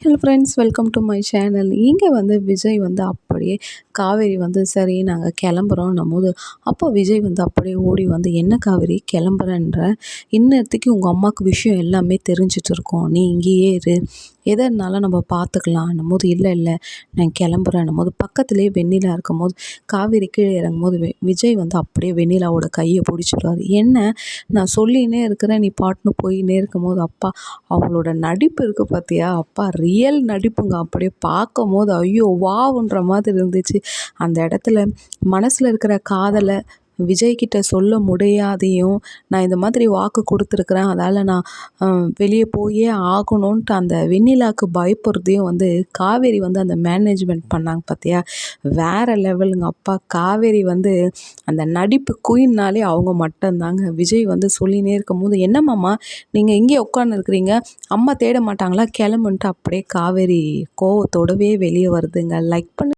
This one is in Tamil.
Hello friends welcome to my channel இங்கே வந்து விஜய் வந்து அப்படியே காவேரி வந்து சரி நாங்கள் கிளம்புறோன்னும் போது அப்போ விஜய் வந்து அப்படியே ஓடி வந்து என்ன காவேரி கிளம்புறன்ற? இன்னத்துக்கு உங்கள் அம்மாவுக்கு விஷயம் எல்லாமே தெரிஞ்சிட்டு இருக்கோம். நீ இங்கேயே இரு. எதை இருந்தாலும் நம்ம பார்த்துக்கலான்னும் போது இல்லை இல்லை நான் கிளம்புறேன்னும் போது பக்கத்துலேயே வெண்ணிலா இருக்கும் போது காவேரி கீழே இறங்கும் போது விஜய் வந்து அப்படியே வெண்ணிலாவோட கையை பிடிச்சிடுவார் என்ன? நான் சொல்லினே இருக்கிறேன். நீ பாட்டுன்னு போயின்னே இருக்கும் போது அப்பா அவங்களோட நடிப்பு இருக்குது பார்த்தியா அப்பா ரியல் நடிப்புங்க. அப்படியே பார்க்கும் போது ஐயோ வாவுன்ற மாதிரி இருந்துச்சு. அந்த இடத்துல மனசில் இருக்கிற காதலை விஜய்கிட்ட சொல்ல முடியாதையும் நான் இந்த மாதிரி வாக்கு கொடுத்துருக்குறேன். அதால் நான் வெளியே போயே ஆகணுன்ட்டு அந்த வெண்ணிலாவுக்கு பயப்படுறதையும் வந்து காவேரி வந்து அந்த மேனேஜ்மெண்ட் பண்ணாங்க பார்த்தியா வேறு லெவலுங்க அப்பா காவேரி வந்து அந்த நடிப்பு குயின்னாலே அவங்க மட்டும்தாங்க. விஜய் வந்து சொல்லினே இருக்கும்போது என்னம்மாம்மா நீங்கள் இங்கே உட்காந்துருக்குறீங்க அம்மா தேட மாட்டாங்களா? கிளம்புன்ட்டு அப்படியே காவேரி கோவத்தோடவே வெளியே வருதுங்க. லைக் பண்ணி